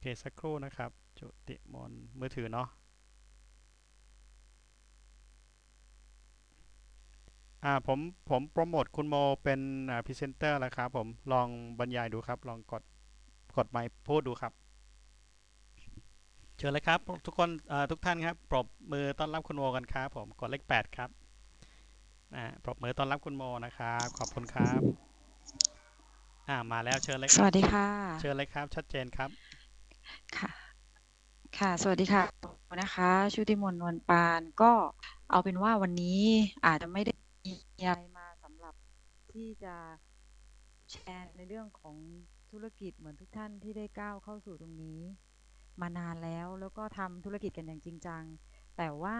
เคสักครู่นะครับ จุติมนต์มือถือเนาะอ่าผมผมโปรโมทคุณโมเป็นอ่าพรีเซนเตอร์แล้วครับผมลองบรรยายดูครับ ลองกดกดไมค์พูดดูครับ เชิญเลยครับ ทุกคนอ่าทุกท่านครับ ปรบมือต้อนรับคุณโมกันครับผมกดเลขแปดครับอ่าปรบมือต้อนรับคุณโมนะครับ ขอบคุณครับ อ่ามาแล้วเชิญเลยครับสวัสดีค่ะ เชิญเลยครับ ชัดเจนครับ ค่ะ ค่ะ สวัสดีค่ะ นะคะ ชุติมนต์นวลปาน ก็เอาเป็นว่าวันนี้อาจจะไม่ได้มีอะไรมาสำหรับที่จะแชร์ในเรื่องของธุรกิจเหมือนทุกท่านที่ได้ก้าวเข้าสู่ตรงนี้ มานานแล้วแล้วก็ทำธุรกิจกันอย่างจริงจัง แต่ว่า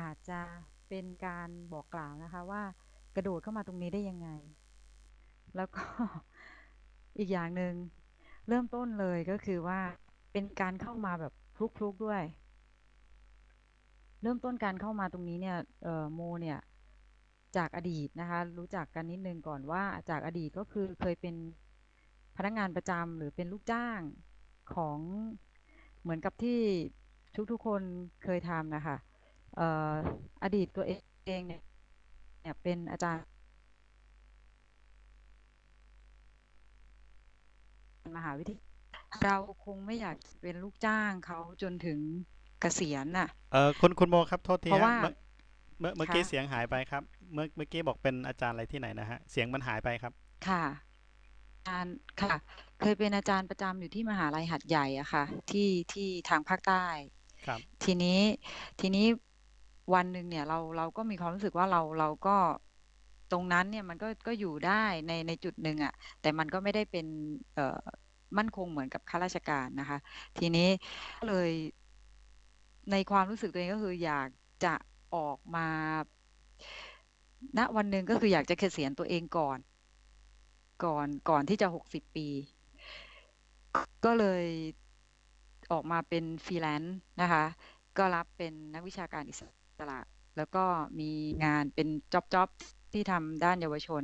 อาจจะเป็นการบอกกล่าวนะคะว่ากระโดดเข้ามาตรงนี้ได้ยังไง แล้วก็อีกอย่างหนึ่งเริ่มต้นเลยก็คือว่า เป็นการเข้ามาแบบฟลุกๆด้วย เริ่มต้นการเข้ามาตรงนี้เนี่ยโมเนี่ยจากอดีตนะคะ รู้จักกันนิดนึงก่อนว่าจากอดีตก็คือเคยเป็นพนักงานประจำหรือเป็นลูกจ้างของเหมือนกับที่ทุกๆคนเคยทำนะคะอออดีตตัวเองเนี่ยเนี่ยเป็นอาจารย์มหาวิทยาลัย เราคงไม่อยากเป็นลูกจ้างเขาจนถึงเกษียณน่ะ เออคุณคุณโมครับโทษทีเพราะฮะว่าเมื่อเมื่อเมื่อค่ะกี้เสียงหายไปครับ เมื่อเมื่อกี้บอกเป็นอาจารย์อะไรที่ไหนนะฮะ เสียงมันหายไปครับ ค่ะอาจารย์ค่ะ เคยเป็นอาจารย์ประจำอยู่ที่มหาลัยหัดใหญ่อะค่ะ ที่ที่ทางภาคใต้ ครับ ทีนี้ทีนี้วันหนึ่งเนี่ยเราเราก็มีความรู้สึกว่าเราเราก็ตรงนั้นเนี่ยมันก็ก็อยู่ได้ในในจุดหนึ่งอะแต่มันก็ไม่ได้เป็นเอ่อ มั่นคงเหมือนกับข้าราชการนะคะ ทีนี้ก็เลยในความรู้สึกตัวเองก็คืออยากจะออกมาณวันหนึ่งก็คืออยากจะเกษียณตัวเองก่อน ก่อนก่อนที่จะหกสิบปี ก็เลยออกมาเป็นฟรีแลนซ์นะคะ ก็รับเป็นนักวิชาการอิสระ แล้วก็มีงานเป็นจ็อบจ็อบที่ทำด้านเยาวชน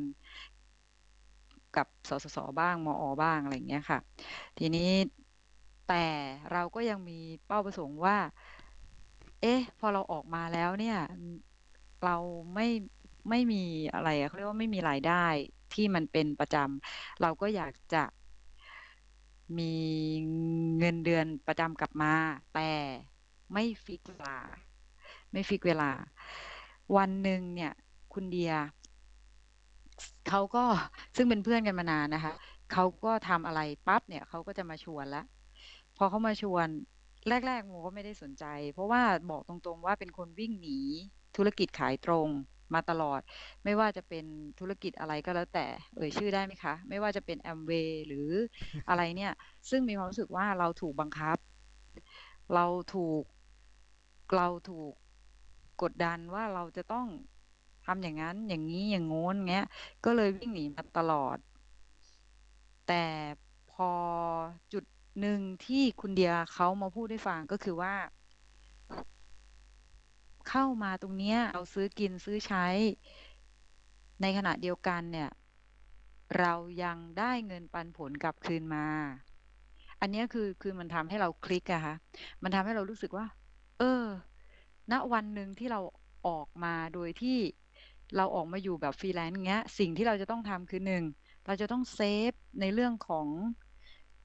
กับสสสบ้างมอบ้างอะไรอย่างเงี้ยค่ะ ทีนี้แต่เราก็ยังมีเป้าประสงค์ว่า เอ๊ะ พอเราออกมาแล้วเนี่ย เราไม่ไม่มีอะไรเขาเรียกว่าไม่มีรายได้ที่มันเป็นประจำเราก็อยากจะมีเงินเดือนประจำกลับมา แต่ไม่ฟิกเวลา ไม่ฟิกเวลา วันหนึ่งเนี่ย คุณเดีย เขาก็ซึ่งเป็นเพื่อนกันมานานนะคะเขาก็ทำอะไรปั๊บเนี่ยเขาก็จะมาชวนละพอเขามาชวนแรกๆโมก็ไม่ได้สนใจ เพราะว่าบอกตรงๆว่าเป็นคนวิ่งหนีธุรกิจขายตรงมาตลอด ไม่ว่าจะเป็นธุรกิจอะไรก็แล้วแต่ เอ่ยชื่อได้ไหมคะ ไม่ว่าจะเป็นแอมเวย์หรืออะไรเนี่ย ซึ่งมีความรู้สึกว่าเราถูกบังคับ เราถูกเราถูกกดดันว่าเราจะต้อง ทำอย่างนั้น อย่างนี้อย่างโน้นเงี้ย ก็เลยวิ่งหนีมาตลอด แต่พอจุดหนึ่งที่คุณเดียเขามาพูดให้ฟังก็คือว่า เข้ามาตรงเนี้ยเราซื้อกินซื้อใช้ ในขณะเดียวกันเนี่ย เรายังได้เงินปันผลกลับคืนมา อันนี้คือคือมันทำให้เราคลิกอะค่ะมันทำให้เรารู้สึกว่า เออณวันหนึ่งที่เราออกมาโดยที่ เราออกมาอยู่แบบฟรีแลนซ์เงี้ย สิ่งที่เราจะต้องทำคือหนึ่งเราจะต้องเซฟในเรื่องของ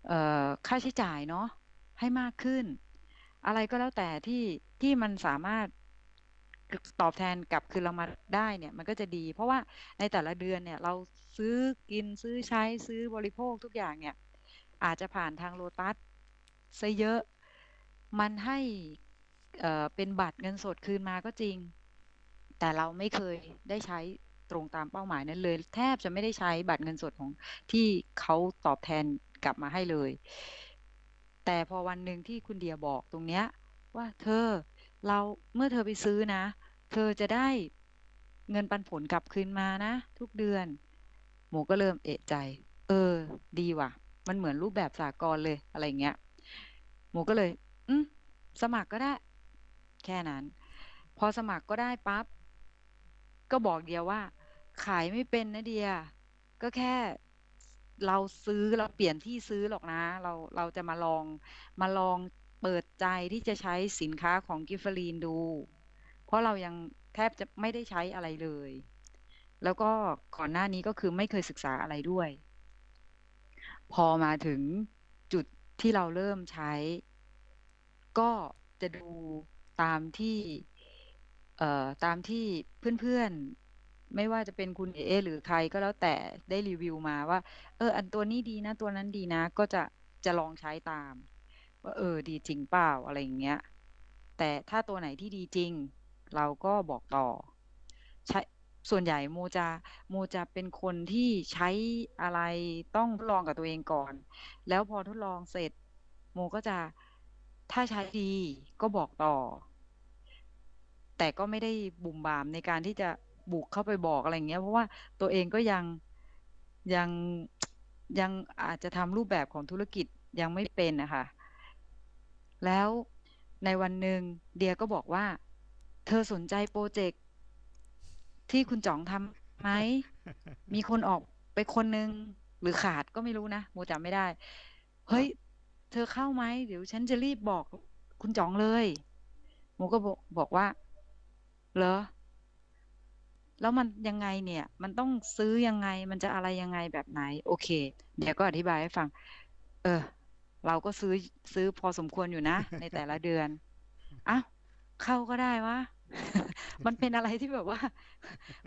ออค่าใช้จ่ายเนาะให้มากขึ้น อะไรก็แล้วแต่ที่ที่มันสามารถตอบแทนกลับคืนเรามาได้เนี่ย มันก็จะดี เพราะว่าในแต่ละเดือนเนี่ย เราซื้อกินซื้อใช้ซื้อบริโภคทุกอย่างเนี่ย อาจจะผ่านทางโลตัสซะเยอะ มันให้เเป็นบัตรเงินสดคืนมาก็จริง แต่เราไม่เคยได้ใช้ตรงตามเป้าหมายนั้นเลย แทบจะไม่ได้ใช้บัตรเงินสดของที่เขาตอบแทนกลับมาให้เลย แต่พอวันหนึ่งที่คุณเดียบอกตรงเนี้ย ว่าเธอเราเมื่อเธอไปซื้อนะ เธอจะได้เงินปันผลกลับคืนมานะ ทุกเดือน หมูก็เริ่มเอะใจ เออ ดีว่ะ มันเหมือนรูปแบบสากลเลยอะไรเงี้ย หมูก็เลย อืมสมัครก็ได้ แค่นั้น พอสมัครก็ได้ปั๊บ ก็บอกเดียว่า ขายไม่เป็นนะเดีย ก็แค่เราซื้อเราเปลี่ยนที่ซื้อหรอกนะ เราเราจะมาลองมาลองเปิดใจที่จะใช้สินค้าของกิฟเฟอรีนดู เพราะเรายังแทบจะไม่ได้ใช้อะไรเลย แล้วก็ก่อนหน้านี้ก็คือไม่เคยศึกษาอะไรด้วย พอมาถึงจุดที่เราเริ่มใช้ ก็จะดูตามที่ ตามที่เพื่อนๆ ไม่ว่าจะเป็นคุณเอหรือใครก็แล้วแต่ได้รีวิวมาว่า เออ อันตัวนี้ดีนะ ตัวนั้นดีนะ ก็จะจะลองใช้ตาม ว่าเออ ดีจริงเปล่าอะไรอย่างเงี้ย แต่ถ้าตัวไหนที่ดีจริง เราก็บอกต่อ ใช้ส่วนใหญ่โมจะโมจะเป็นคนที่ใช้อะไรต้องทดลองกับตัวเองก่อน แล้วพอทดลองเสร็จ โมก็จะถ้าใช้ดีก็บอกต่อ แต่ก็ไม่ได้บุ่มบามในการที่จะบุกเข้าไปบอกอะไรอย่างเงี้ย เพราะว่าตัวเองก็ยังยังยังอาจจะทำรูปแบบของธุรกิจยังไม่เป็นนะคะแล้วในวันหนึ่งเดียก็บอกว่า เธอสนใจโปรเจกต์ที่คุณจ๋องทำไหม มีคนออกไปคนนึง หรือขาดก็ไม่รู้นะโมจำไม่ได้ เฮ้ย เธอเข้าไหม เดี๋ยวฉันจะรีบบอกคุณจ๋องเลยโมก็บอกบอกว่า เหรอ แล้วมันยังไงเนี่ย มันต้องซื้อยังไง มันจะอะไรยังไงแบบไหน โอเค เดี๋ยวก็อธิบายให้ฟัง เออ เราก็ซื้อซื้อพอสมควรอยู่นะ ในแต่ละเดือนอ้าวเข้าก็ได้วะ มันเป็นอะไรที่แบบว่า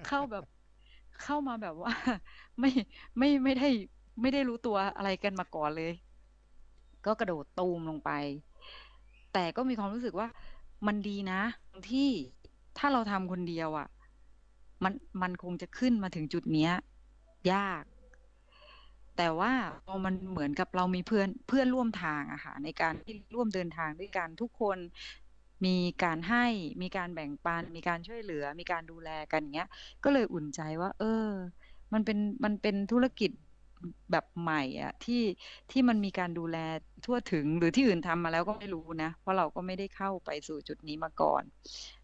เข้าแบบเข้ามาแบบว่า ไม่ไม่ไม่ได้ไม่ได้รู้ตัวอะไรกันมาก่อนเลย ก็กระโดดตูมลงไป แต่ก็มีความรู้สึกว่ามันดีนะที่ ถ้าเราทำคนเดียวอะ่ะ มันมันคงจะขึ้นมาถึงจุดเนี้ย ยาก แต่ว่าพอมันเหมือนกับเรามีเพื่อนเพื่อนร่วมทางอะค่ะในการที่ร่วมเดินทางด้วยกันทุกคนมีการให้มีการแบ่งปัน มีการช่วยเหลือ มีการดูแลกันเงี้ย ก็เลยอุ่นใจว่า เออ มันเป็นมันเป็นธุรกิจแบบใหม่อะที่ที่มันมีการดูแลทั่วถึงหรือที่อื่นทำมาแล้วก็ไม่รู้นะ เพราะเราก็ไม่ได้เข้าไปสู่จุดนี้มาก่อน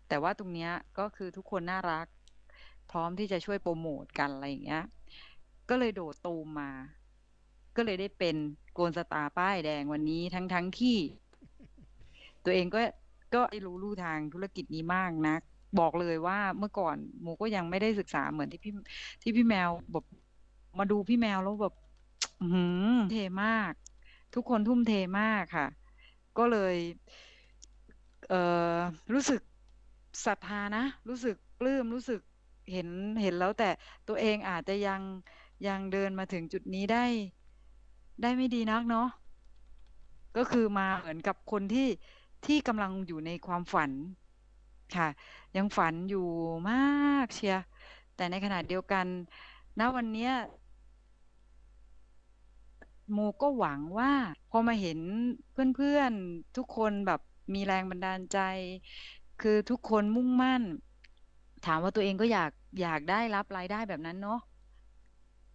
แต่ว่าตรงเนี้ยก็คือทุกคนน่ารัก พร้อมที่จะช่วยโปรโมทกันอะไรอย่างเงี้ย ก็เลยโดดตูมมา ก็เลยได้เป็นโกนสตาร์ป้ายแดงวันนี้ทั้งทั้งที่ ตัวเองก็ก็ไม่รู้ลู่ทางธุรกิจนี้มากนัก บอกเลยว่าเมื่อก่อนโมก็ยังไม่ได้ศึกษาเหมือนที่พี่ที่พี่แมวแบบมาดูพี่แมวแล้วแบบหือเทมาก ทุกคนทุ่มเทมากค่ะ ก็เลย เออรู้สึก ศรัทธานะ รู้สึกปลื้มรู้สึกเห็นเห็นแล้วแต่ตัวเองอาจจะยังยังเดินมาถึงจุดนี้ได้ ได้ไม่ดีนักเนาะก็คือมาเหมือนกับคนที่ที่กำลังอยู่ในความฝันค่ะ ยังฝันอยู่มากเชียร์แต่ในขณะเดียวกันณวันนี้โมก็หวังว่า พอมาเห็นเพื่อนๆทุกคนแบบมีแรงบันดาลใจ คือทุกคนมุ่งมั่น ถามว่าตัวเองก็อยากอยากได้รับรายได้แบบนั้นเนาะ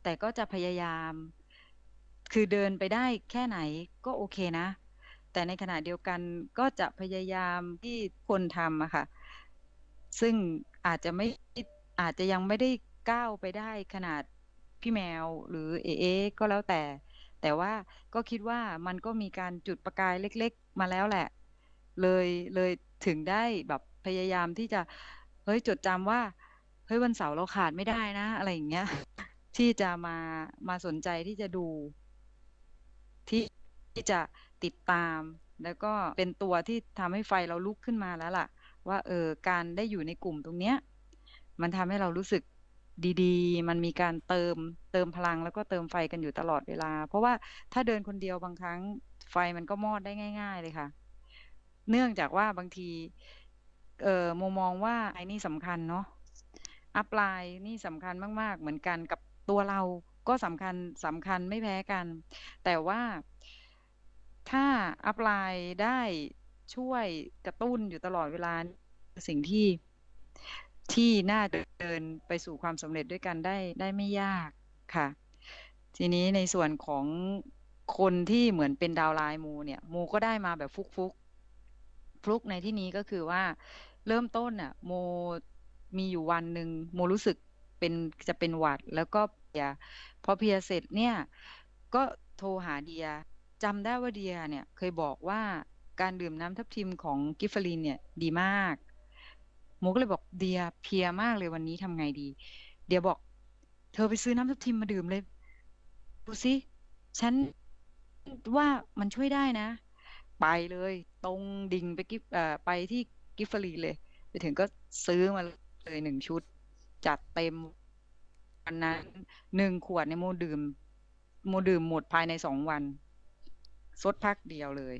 แต่ก็จะพยายาม คือเดินไปได้แค่ไหนก็โอเคนะ แต่ในขณะเดียวกันก็จะพยายามที่คนทำอะค่ะ ซึ่งอาจจะไม่อาจจะยังไม่ได้ก้าวไปได้ขนาดพี่แมวหรือเอเอก็แล้วแต่ แต่ว่าก็คิดว่ามันก็มีการจุดประกายเล็ก ๆ มาแล้วแหละ เลยเลย ถึงได้แบบพยายามที่จะ เฮ้ยจดจำว่า เฮ้ยวันเสาร์เราขาดไม่ได้นะ อะไรอย่างเงี้ย ที่จะมามาสนใจที่จะดู ที่ที่จะติดตาม แล้วก็เป็นตัวที่ทำให้ไฟเราลุกขึ้นมาแล้วล่ะ ว่าเออการได้อยู่ในกลุ่มตรงเนี้ย มันทำให้เรารู้สึกดีๆ มันมีการเติมเติมพลังแล้วก็เติมไฟกันอยู่ตลอดเวลา เพราะว่าถ้าเดินคนเดียวบางครั้งไฟมันก็มอดได้ง่าย ๆ เลยค่ะ เนื่องจากว่าบางที เอ่อโมมองว่าไอ้นี่สำคัญเนาะอัพไลน์นี่สำคัญมาก ๆ เหมือนกันกับตัวเราก็สำคัญสำคัญไม่แพ้กัน แต่ว่าถ้าอัพไลน์ได้ช่วยกระตุ้นอยู่ตลอดเวลาสิ่งที่ที่น่าจะเดินไปสู่ความสำเร็จด้วยกันได้ได้ไม่ยากค่ะ ทีนี้ในส่วนของคนที่เหมือนเป็นดาวไลน์มูเนี่ย มูก็ได้มาแบบฟุกฟุก ฟลุกในที่นี้ก็คือว่าเริ่มต้นอะโมมีอยู่วันหนึ่งโมรู้สึกเป็นจะเป็นหวัด แล้วก็เพียพอเพียเสร็จเนี่ย ก็โทรหาเดียจำได้ว่าเดียเนี่ยเคยบอกว่าการดื่มน้ำทับทิมของกิฟฟอรีนเนี่ยดีมากโมก็เลยบอกเดียเพียมากเลยวันนี้ทำไงดี เดียบอก เธอไปซื้อน้ำทับทิมมาดื่มเลยดูสิฉันว่ามันช่วยได้นะ ไปเลย ตรงดิ่งไปกิฟไปที่กิฟฟรีเลย ไปถึงก็ซื้อมาเลยหนึ่งชุด จัดเต็มวันนั้นหนึ่งขวดในยโมดื่ม โมดื่มหมดภายในสองวันซดพักเดียวเลย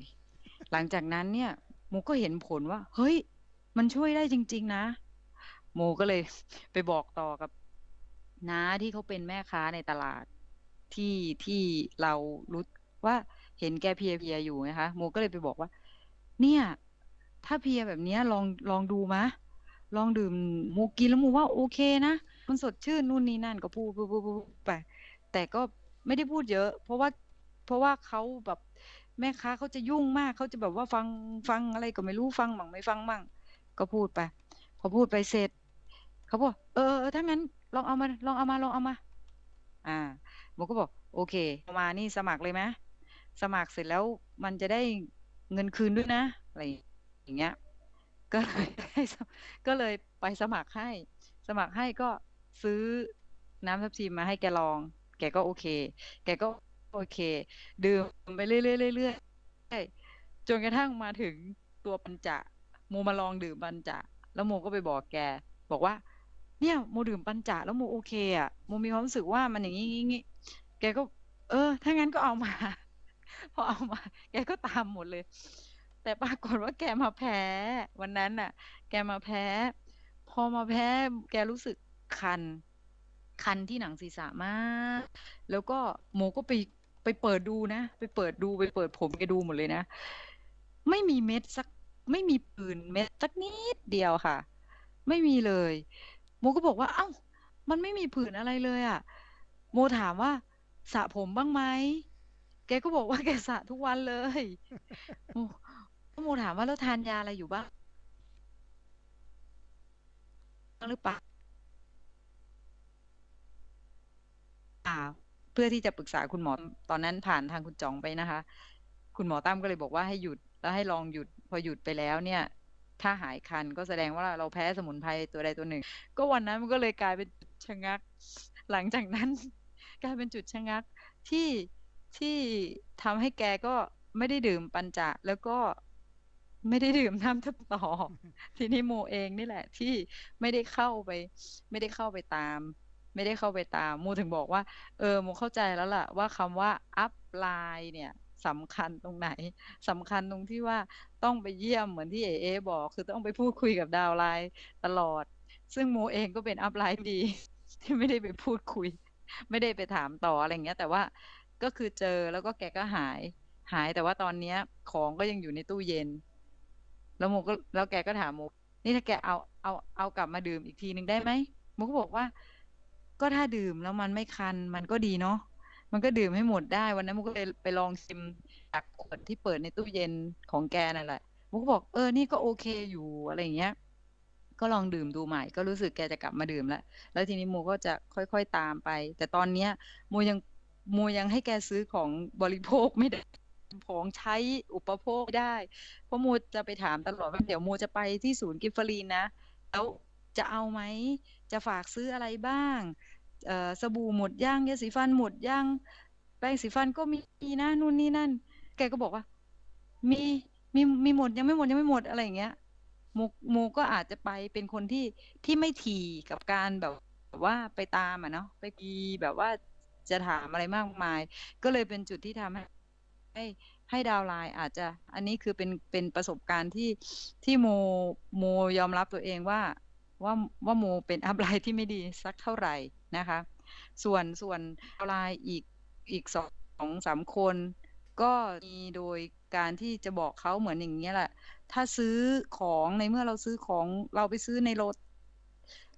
หลังจากนั้นเนี่ยโมก็เห็นผลว่า เฮ้ย มันช่วยได้จริง ๆ นะ โมก็เลยไปบอกต่อกับน้าที่เขาเป็นแม่ค้าในตลาดที่ที่เรารู้ว่า เห็นแกเพียๆอยู่นะคะโมก็เลยไปบอกว่า เนี่ย ถ้าเพียแบบเนี้ยลองลองดูมะ ลองดื่มโมกินแล้วโมว่าโอเคนะมันสดชื่นนู่นนี่นั่นก็พูดพูดพูดพูดไปแต่ก็ไม่ได้พูดเยอะ เพราะว่าเพราะว่าเขาแบบแม่ค้าเขาจะยุ่งมากเขาจะแบบว่าฟังฟังอะไรก็ไม่รู้ฟังมั่งไม่ฟังมั่ง ก็พูดไป พอพูดไปเสร็จเขาบอกเออเออถ้างั้น ลองเอามาลองเอามาลองเอามา อ่าโมก็บอก โอเคเอามานี่สมัครเลยไหม สมัครเสร็จแล้วมันจะได้เงินคืนด้วยนะอะไรอย่างเงี้ย ก็เลยก็เลยไปสมัครให้ สมัครให้ก็ซื้อน้ำทับทิมมาให้แกลอง แกก็โอเค แกก็โอเค ดื่มไปเรื่อยๆเรื่อยๆจนกระทั่งมาถึงตัวปัญจะโมมาลองดื่มปัญจะแล้วโมก็ไปบอกแก บอกว่า เนี่ยโมดื่มปัญจะแล้วโมโอเคอะโมมีความรู้สึกว่ามันอย่างนี้งี้แกก็ เออ ถ้างั้นก็เอามา พอเอามา แกก็ตามหมดเลย แต่ปรากฏว่าแกมาแพ้ วันนั้นน่ะ แกมาแพ้ พอมาแพ้ แกรู้สึกคัน คันที่หนังศีรษะมาก แล้วก็โมก็ไปไปเปิดดูนะ ไปเปิดดูไปเปิดผมแกดูหมดเลยนะ ไม่มีเม็ดสัก ไม่มีผื่นเม็ดสักนิดเดียวค่ะ ไม่มีเลยโมก็บอกว่า เอ้า มันไม่มีผื่นอะไรเลยอะ โมถามว่าสระผมบ้างไหม แกก็บอกว่าแกสระทุกวันเลยโมโมถามว่าแล้วทานยาอะไรอยู่บ้างหรือเปล่าเพื่อที่จะปรึกษาคุณหมอตอนนั้นผ่านทางคุณจองไปนะคะ คุณหมอตั้มก็เลยบอกว่าให้หยุดแล้วให้ลองหยุด พอหยุดไปแล้วเนี่ย ถ้าหายคันก็แสดงว่าเราแพ้สมุนไพรตัวใดตัวหนึ่ง ก็วันนั้นมันก็เลยกลายเป็นจุดชะงัก หลังจากนั้น กลายเป็นจุดชะงักที่ ที่ทำให้แกก็ไม่ได้ดื่มปัญจะแล้วก็ไม่ได้ดื่มน้ำทับต่อทีนี้โมเองนี่แหละ ที่ไม่ได้เข้าไป ไม่ได้เข้าไปตาม ไม่ได้เข้าไปตามโมถึงบอกว่า เออโมเข้าใจแล้วล่ะ ว่าคำว่าอัพไลน์เนี่ยสำคัญตรงไหนสำคัญตรงที่ว่าต้องไปเยี่ยมเหมือนที่เอเอบอก คือต้องไปพูดคุยกับดาวไลน์ตลอด ซึ่งโมเองก็เป็นอัพไลน์ดี ที่ไม่ได้ไปพูดคุย ไม่ได้ไปถามต่ออะไรเงี้ย แต่ว่า ก็คือเจอแล้วก็แกก็หาย หายแต่ว่าตอนเนี้ย ของก็ยังอยู่ในตู้เย็น แล้วโมก็แล้วแกก็ถามโมนี่ถ้าแกเอาเอาเอากลับมาดื่มอีกทีหนึ่งได้ไหมโมก็บอกว่า ก็ถ้าดื่มแล้วมันไม่คันมันก็ดีเนาะมันก็ดื่มให้หมดได้วันนั้นโมก็เลยไปลองชิมจากขวดที่เปิดในตู้เย็นของแกนั่นแหละโมก็บอกเออนี่ก็โอเคอยู่อะไรอย่างเงี้ย ก็ลองดื่มดูใหม่ ก็รู้สึกแกจะกลับมาดื่มแล้วแล้วทีนี้โมก็จะค่อยๆตามไป แต่ตอนเนี้ยโมยัง โมยังให้แกซื้อของบริโภคไม่ได้ของใช้อุปโภคไม่ได้เพราะโมจะไปถามตลอดว่าเดี๋ยวโมจะไปที่ศูนย์กิฟฟรีนนะแล้วจะเอาไหมจะฝากซื้ออะไรบ้างสบู่หมดย่างยาสีฟันหมดย่างแปรงสีฟันก็มีนะนู่นนี่นั่น แกก็บอกว่า มีมีมีหมดยังไม่หมดยังไม่หมดอะไรอย่างเงี้ยโมโมก็อาจจะไปเป็นคนที่ที่ไม่ถี่กับการแบบว่าไปตามอะเนาะไปกีแบบว่า จะถามอะไรมากมาย ก็เลยเป็นจุดที่ทำให้ให้ให้ดาวไลน์อาจจะอันนี้คือเป็นเป็นประสบการณ์ที่ที่โมโมยอมรับตัวเองว่าว่าว่าโมเป็นอัพไลน์ที่ไม่ดีสักเท่าไหร่นะคะ ส่วนส่วนดาวไลน์อีกอีกสองสามคน ก็มีโดยการที่จะบอกเขาเหมือนอย่างเงี้ยแหละ ถ้าซื้อของในเมื่อเราซื้อของเราไปซื้อในรถ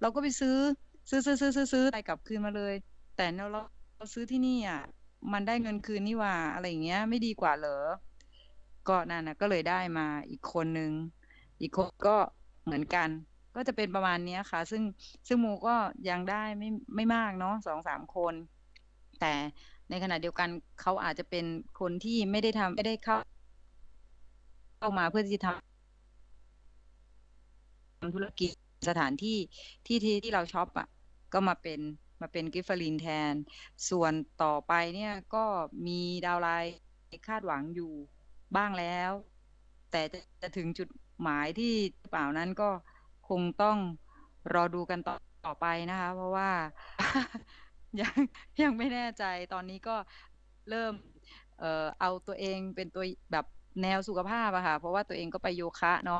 เราก็ไปซื้อซื้อซื้อซื้อซื้อซื้อไปกลับคืนมาเลย แต่เรา เราซื้อที่นี่อะมันได้เงินคืนนี่ว่าอะไรอย่างเงี้ย ไม่ดีกว่าเหรอก็นั่นนะก็เลยได้มาอีกคนนึงอีกคนก็เหมือนกัน ก็จะเป็นประมาณเนี้ยค่ะ ซึ่งซึ่งโมก็ยังได้ไม่ไม่มากเนาะสองสามคน แต่ในขณะเดียวกันเขาอาจจะเป็นคนที่ไม่ได้ทำไม่ได้เข้าเข้ามาเพื่อที่จะทำธุรกิจสถานที่ที่ที่ที่เราช็อปอะ ก็มาเป็น มาเป็นกิฟฟลินแทน ส่วนต่อไปเนี่ยก็มีดาวไลน์คาดหวังอยู่บ้างแล้ว แต่จะถึงจุดหมายที่เปล่านั้นก็คงต้องรอดูกันต่อต่อไปนะคะ เพราะว่ายังยังไม่แน่ใจตอนนี้ก็เริ่มเอ่อเอาตัวเองเป็นตัวแบบแนวสุขภาพอะค่ะ เพราะว่าตัวเองก็ไปโยคะเนาะ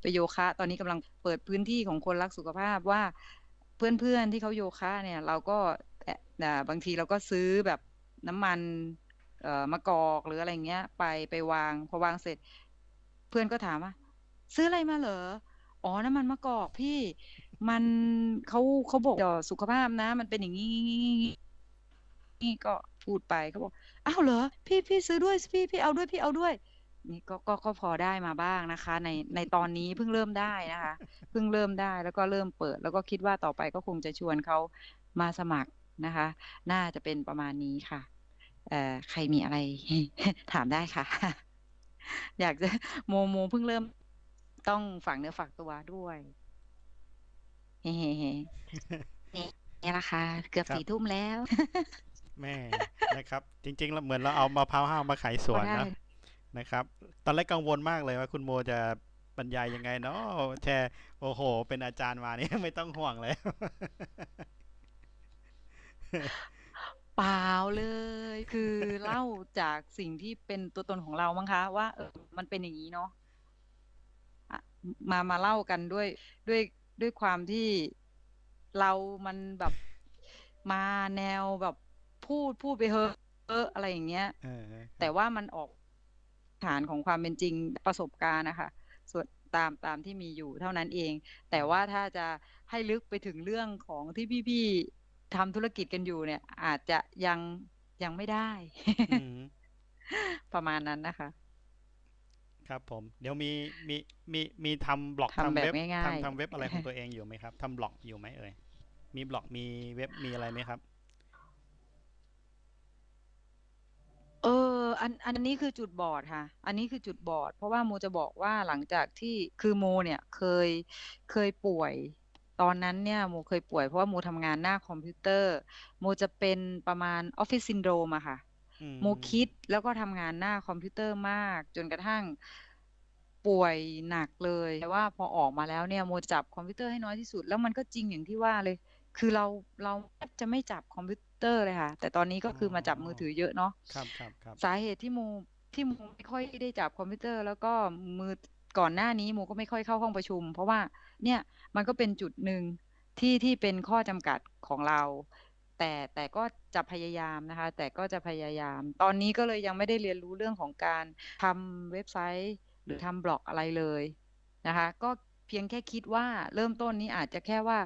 ไปโยคะ ตอนนี้กำลังเปิดพื้นที่ของคนรักสุขภาพว่าเพื่อนๆที่เขาโยคะเนี่ยเราก็บางทีเราก็ซื้อแบบน้ำมันเอ่อมะกอกหรืออะไรเงี้ย ไปไปวางพอวางเสร็จ เพื่อนก็ถามว่า ซื้ออะไรมาเหรออ๋อน้ำมันมะกอกพี่มันเขาเขาบอกต่อสุขภาพนะ มันเป็นอย่างนี้นี่ก็พูดไปเขาบอกอ้าวเหรอ พี่พี่ซื้อด้วยพี่พี่เอาด้วยพี่เอาด้วย นี่ก็ก็ก็พอได้มาบ้างนะคะ ในในตอนนี้เพิ่งเริ่มได้นะคะ เพิ่งเริ่มได้แล้วก็เริ่มเปิด แล้วก็คิดว่าต่อไปก็คงจะชวนเขามาสมัครนะคะ น่าจะเป็นประมาณนี้ค่ะเอ่อใครมีอะไร ถามได้ค่ะ อยากจะโมโมเพิ่งเริ่มต้องฝากเนื้อฝากตัวด้วยเฮ้เฮ้เฮ้นี่นี่ละค่ะเกือบครับสี่ทุ่มแล้ว แม่นะครับ จริง ๆ แล้วเหมือนเราเอามะพร้าวห้าวมาขายสพวอนได้นะ นะครับ ตอนแรกกังวลมากเลยว่าคุณโมจะบรรยายยังไงเนาะแชร์โอ้โห เป็นอาจารย์มานี่ไม่ต้องห่วงเลยเปล่าเลย คือเล่าจากสิ่งที่เป็นตัวตนของเรามั้งคะ ว่าเออมันเป็นอย่างนี้เนาะอะมามาเล่ากันด้วยด้วยด้วยความที่เรามันแบบมาแนวแบบพูดพูดไปเฮอะเอออะไรอย่างเงี้ยเออคแต่รับว่ามันออก ฐานของความเป็นจริงประสบการณ์นะคะส่วนตามตามที่มีอยู่เท่านั้นเอง แต่ว่าถ้าจะให้ลึกไปถึงเรื่องของที่พี่ๆทำธุรกิจกันอยู่เนี่ย อาจจะยังยังไม่ได้อืมประมาณนั้นนะคะ ครับผม เดี๋ยวมีมีมีมีทำบล็อกทำทำแบบเว็บง่ายทำทำเว็บอะไรของๆตัวเองอยู่ไหมครับทำบล็อกอยู่ไหมเอ่ยมีบล็อกมีเว็บมีอะไรไหมครับ เออ อัน อันนี้คือจุดบอดค่ะ อันนี้คือจุดบอด เพราะว่าโมจะบอกว่าหลังจากที่คือโมเนี่ยเคยเคยป่วย ตอนนั้นเนี่ยโมเคยป่วยเพราะว่าโมทำงานหน้าคอมพิวเตอร์ โมจะเป็นประมาณออฟฟิศซินโดรมอะค่ะอืโมมคิดแล้วก็ทำงานหน้าคอมพิวเตอร์มาก จนกระทั่งป่วยหนักเลย แต่ว่าพอออกมาแล้วเนี่ยโมจับคอมพิวเตอร์ให้น้อยที่สุด แล้วมันก็จริงอย่างที่ว่าเลย คือเราเราแทบจะไม่จับคอมพิว เตอร์เลยค่ะ แต่ตอนนี้ก็อ๋อคือมาจับมือถือเยอะเนาะครับครับครับสาเหตุที่โมที่โมไม่ค่อยได้จับคอมพิวเตอร์ แล้วก็มือก่อนหน้านี้โมก็ไม่ค่อยเข้าห้องประชุม เพราะว่าเนี่ยมันก็เป็นจุดหนึ่งที่ที่เป็นข้อจำกัดของเรา แต่แต่ก็จะพยายามนะคะ แต่ก็จะพยายาม ตอนนี้ก็เลยยังไม่ได้เรียนรู้เรื่องของการทำเว็บไซต์ หรือทำบล็อกอะไรเลยนะคะ ก็เพียงแค่คิดว่าเริ่มต้นนี้อาจจะแค่ว่า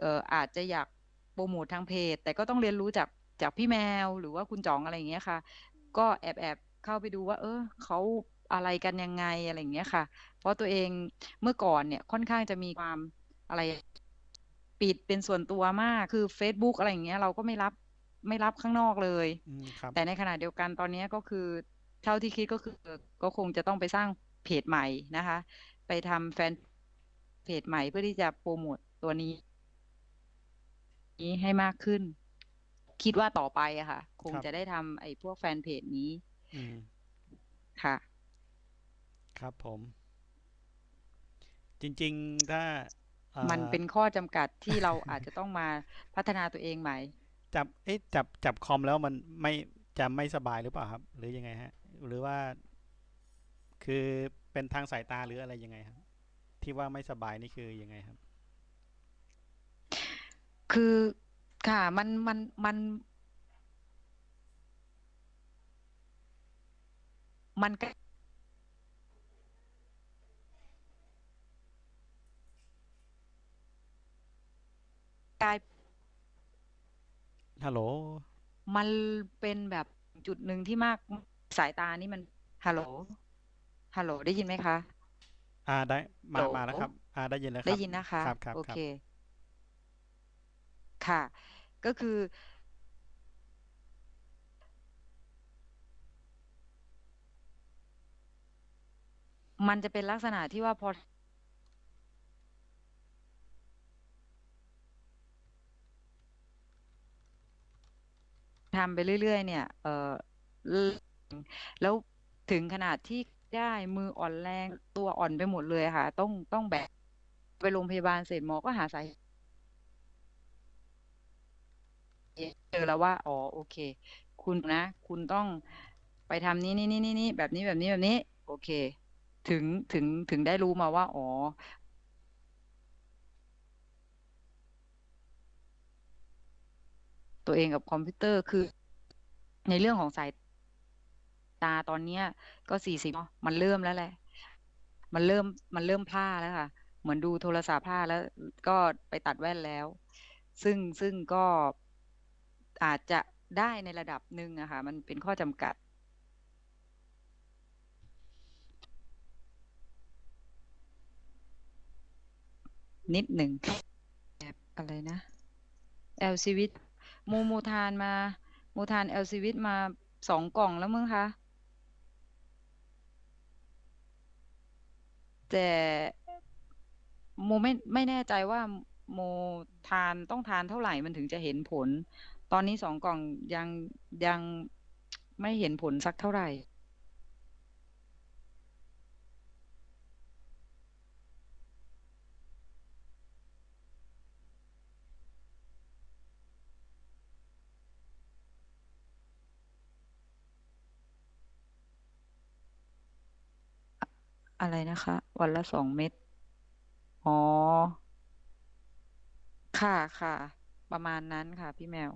เอ่ออาจจะอยาก โปรโมททางเพจ แต่ก็ต้องเรียนรู้จากจากพี่แมวหรือว่าคุณจ๋องอะไรอย่างเงี้ยค่ะ ก็แอบแอบเข้าไปดูว่า เออเขาอะไรกันยังไงอะไรอย่างเงี้ยค่ะ เพราะตัวเองเมื่อก่อนเนี่ยค่อนข้างจะมีความอะไรปิดเป็นส่วนตัวมากคือ Facebook อะไรอย่างเงี้ยเราก็ไม่รับไม่รับข้างนอกเลยอืมครับแต่ในขณะเดียวกันตอนนี้ก็คือเท่าที่คิดก็คือก็คงจะต้องไปสร้างเพจใหม่นะคะ ไปทำแฟนเพจใหม่เพื่อที่จะโปรโมทตัวนี้ นี้ให้มากขึ้น คิดว่าต่อไปอะค่ะ คงครับจะได้ทำไอ้พวกแฟนเพจนี้อืมค่ะ ครับผม จริง ๆ ถ้าเอ่มันอเป็นข้อจำกัดที่เราอาจจะต้องมาพัฒนาตัวเองใหม่ จับเอ๊ะจับจับคอมแล้วมันไม่จะไม่สบายหรือเปล่าครับ หรือยังไงฮะ หรือว่า คือเป็นทางสายตาหรืออะไรยังไงครับ ที่ว่าไม่สบายนี่คือยังไงครับ คือค่ะมันมันมันมันก็กลายฮัลโหล มันเป็นแบบจุดหนึ่งที่มากสายตานี่มัน ฮัลโหล ฮัลโหล ได้ยินไหมคะ อ่าได้โหมาลมาแล้วครับ อ่าได้ยินแล้วคได้รับยินนะคะ ครับครับโอครัเคบ ค่ะ ก็คือ มันจะเป็นลักษณะที่ว่าพอ ทำไปเรื่อย ๆ เนี่ย เออแล้วถึงขนาดที่ได้มืออ่อนแรงตัวอ่อนไปหมดเลยค่ะ ต้องต้องแบกไปโรงพยาบาลเสร็จหมอก็หาสาเเจอแล้วว่า อ๋อโอเค คุณนะ คุณต้องไปทำนี้ๆๆๆแบบนี้แบบนี้แบบนี้ โอเค ถึงถึงถึงได้รู้มาว่า อ๋อตัวเองกับคอมพิวเตอร์คือ ในเรื่องของสายตาตอนเนี้ย ก็40เนาะมันเริ่มแล้วแหละ มันเริ่มมันเริ่มพร่าแล้วค่ะ เหมือนดูโทรศัพท์พร่าแล้วก็ไปตัดแว่นแล้ว ซึ่งซึ่งก็ อาจจะได้ในระดับหนึ่งอะค่ะ มันเป็นข้อจำกัด นิดหนึ่งแบบอะไรนะ L-Civis โมโมทานมาโมทาน L-Civis มา2กล่องแล้วมั้งคะ แต่โมไม่ไม่แน่ใจว่าโมทานต้องทานเท่าไหร่มันถึงจะเห็นผล ตอนนี้2กล่องยังยังไม่เห็นผลสักเท่าไหรออะไรนะคะ วันละ2เม็ดอ๋อ ค่ะๆประมาณนั้นค่ะ พี่แมว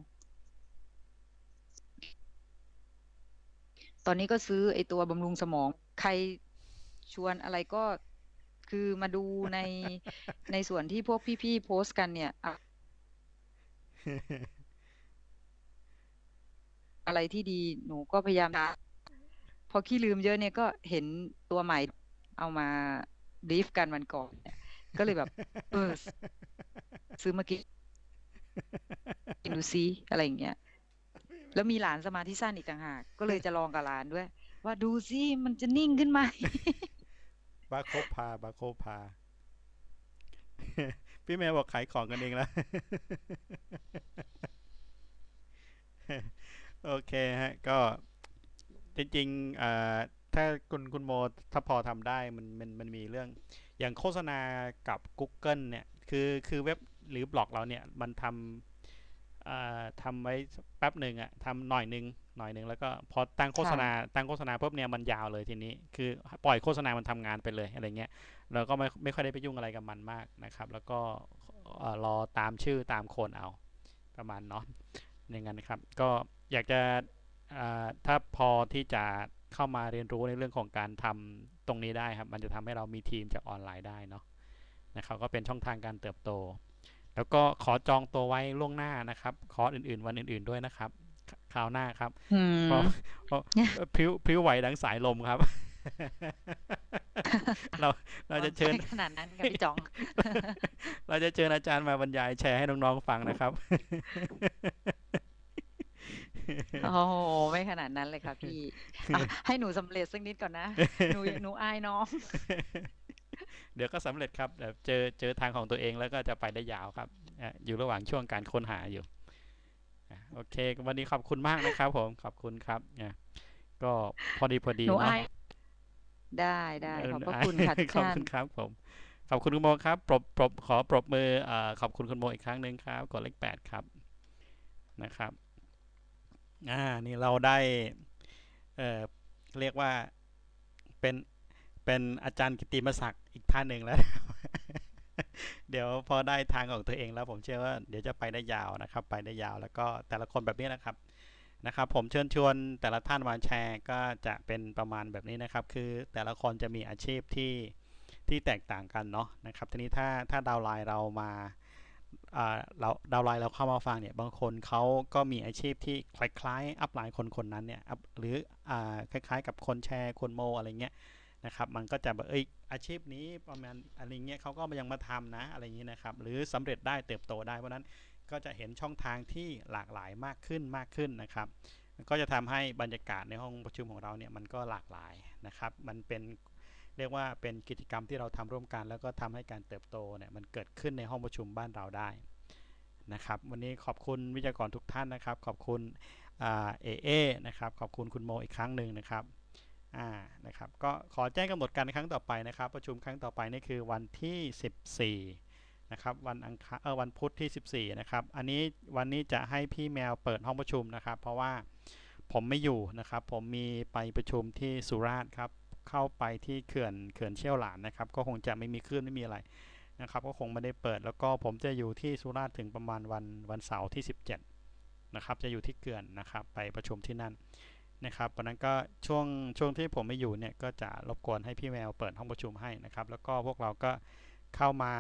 อนนี้ก็ซื้อไอ้ตัวบำรุงสมอง ใครชวนอะไรก็คือมาดูในในส่วนที่พวกพี่ๆโพสต์กันเนี่ยอะอะไรที่ดีหนูก็พยายามพอขี้ลืมเยอะเนี่ยก็เห็นตัวใหม่เอามาบรีฟกันวันก่อนเนี่ยก็เลยแบบเออซซื้อมากินกินดูซิอะไรอย่างเงี้ย แล้วมีหลานสมาธิสั้นอีกต่างหาก ก็เลยจะลองกับหลานด้วย ว่าดูซิมันจะนิ่งขึ้นไหมบาร์โคพาบาร์โคพา พี่แมวบอกขายของกันเองแล้วโอเคครับก็จริงๆอ่อถ้าคุณคุณโมถ้าพอทำได้มันมันมันมีเรื่อง อย่างโฆษณากับกูเกิลเนี่ย คือคือเว็บหรือบล็อกเราเนี่ย มันทำ อ่าทำไว้สักแป๊บหนึ่งอะทำหน่อยหนึ่งหน่อยหนึ่งแล้วก็พอตั้งโฆค่ษณาะตั้งโฆษณาปุ๊บเนี่ยมันยาวเลยทีนี้ คือปล่อยโฆษณามันทำงานไปเลยอะไรเงี้ยเราก็ไม่ไม่ค่อยได้ไปยุ่งอะไรกับมันมากนะครับ แล้วก็เอ่อรอตามชื่อตามคนเอาประมาณเนาะอย่างงั้นครับ ก็อยากจะอ่าถ้าพอที่จะเข้ามาเรียนรู้ในเรื่องของการทำตรงนี้ได้ครับ มันจะทำให้เรามีทีมจากออนไลน์ได้เนาะนะครับก็เป็นช่องทางการเติบโต แล้วก็ขอจองตัวไว้ล่วงหน้านะครับ คอร์สอื่นๆ วันอื่น ๆด้วยนะครับคคราวหน้าครับหืเพราะอเพราะเอ่อพริ้วพริ้วไหวดังสายลมครับ เราเราอ๋อจะเชิญไม่ขนาดนั้นค่ะพี่จ๋อง เราจะเชิญอาจารย์มาบรรยายแชร์ให้น้องๆฟังนะครับโอ้โฮไม่ขนาดนั้นเลยค่ะพี่อะให้หนูสำเร็จสักนิดก่อนนะ หนูหนูอายน้องเดี๋ยวก็สำเร็จครับเดี๋ยวเจอเจอทางของตัวเองแล้วก็จะไปได้ยาวครับอ่าอยู่ระหว่างช่วงการค้นหาอยู่อาโอเค วันนี้ขอบคุณมากนะครับ ผมขอบคุณครับอาก็พอดีหนูๆเนาะอายได้เอๆอขอบพระอายคุณค่ะทุกขอบท่านคุณครับผมขอบคุณคุณโมครับปรบปรบขอปรบมืออ่าขอบคุณคุณโมอีกครั้งหนึ่งครับกดเลข8ครับนะครับอานี่เราได้เอ่อเรียกว่าเป็น เป็นอาจารย์กิติมศักดิ์อีกท่านหนึ่งแล้ว เดี๋ยวพอได้ทางของตัวเองแล้วผมเชื่อว่าเดี๋ยวจะไปได้ยาวนะครับ ไปได้ยาวแล้วก็แต่ละคนแบบนี้นะครับนะครับ ผมเชิญชวนแต่ละท่านมาแชร์ก็จะเป็นประมาณแบบนี้นะครับ คือแต่ละคนจะมีอาชีพที่ที่แตกต่างกันเนาะนะครับ ทีนี้ถ้าถ้าดาวไลน์เรามาอ่าเราดาวไลน์เราเข้ามาฟังเนี่ยบางคนเขาก็มีอาชีพที่คล้ายๆ อัปไลน์คนคนนั้นเนี่ยหรืออ่าคล้ายๆ กับคนแชร์คุณโมอะไรเงี้ย นะครับ มันก็จะแบบเฮ้ยอาชีพนี้ประมาณอะไรเงี้ยเขาก็ยังมาทำนะอะไรอย่างี้นะครับ หรือสำเร็จได้เติบโตได้ เพราะนั้นก็จะเห็นช่องทางที่หลากหลายมากขึ้นมากขึ้นนะครับ ก็จะทำให้บรรยากาศในห้องประชุมของเราเนี่ยมันก็หลากหลายนะครับ มันเป็นเรียกว่าเป็นกิจกรรมที่เราทำร่วมกัน แล้วก็ทำให้การเติบโตเนี่ยมันเกิดขึ้นในห้องประชุมบ้านเราได้นะครับ วันนี้ขอบคุณวิทยากรทุกท่านนะครับ ขอบคุณเอเอนะครับ ขอบคุณคุณโมอีกครั้งหนึ่งนะครับ อ่านะครับก็ขอแจ้งกำหนดการครั้งต่อไปนะครับ ประชุมครั้งต่อไปนี่คือวันที่ 14นะครับวันอังคารเออวันพุธที่ 14นะครับอันนี้วันนี้จะให้พี่แมวเปิดห้องประชุมนะครับ เพราะว่าผมไม่อยู่นะครับ ผมมีไปประชุมที่สุราษฎร์ครับเข้าไปที่เขื่อนเขื่อนเชี่ยวหลานนะครับ ก็คงจะไม่มีคลื่นไม่มีอะไรนะครับก็คงไม่ได้เปิดแล้วก็ผมจะอยู่ที่สุราษฎร์ถึงประมาณวันวันเสาร์ที่ 17นะครับจะอยู่ที่เขื่อนนะครับ ไปประชุมที่นั่น นะครับวันนั้นก็ช่วงช่วงที่ผมไม่อยู่เนี่ยก็จะรบกวนให้พี่แมวเปิดห้องประชุมให้นะครับ แล้วก็พวกเราก็เข้ามา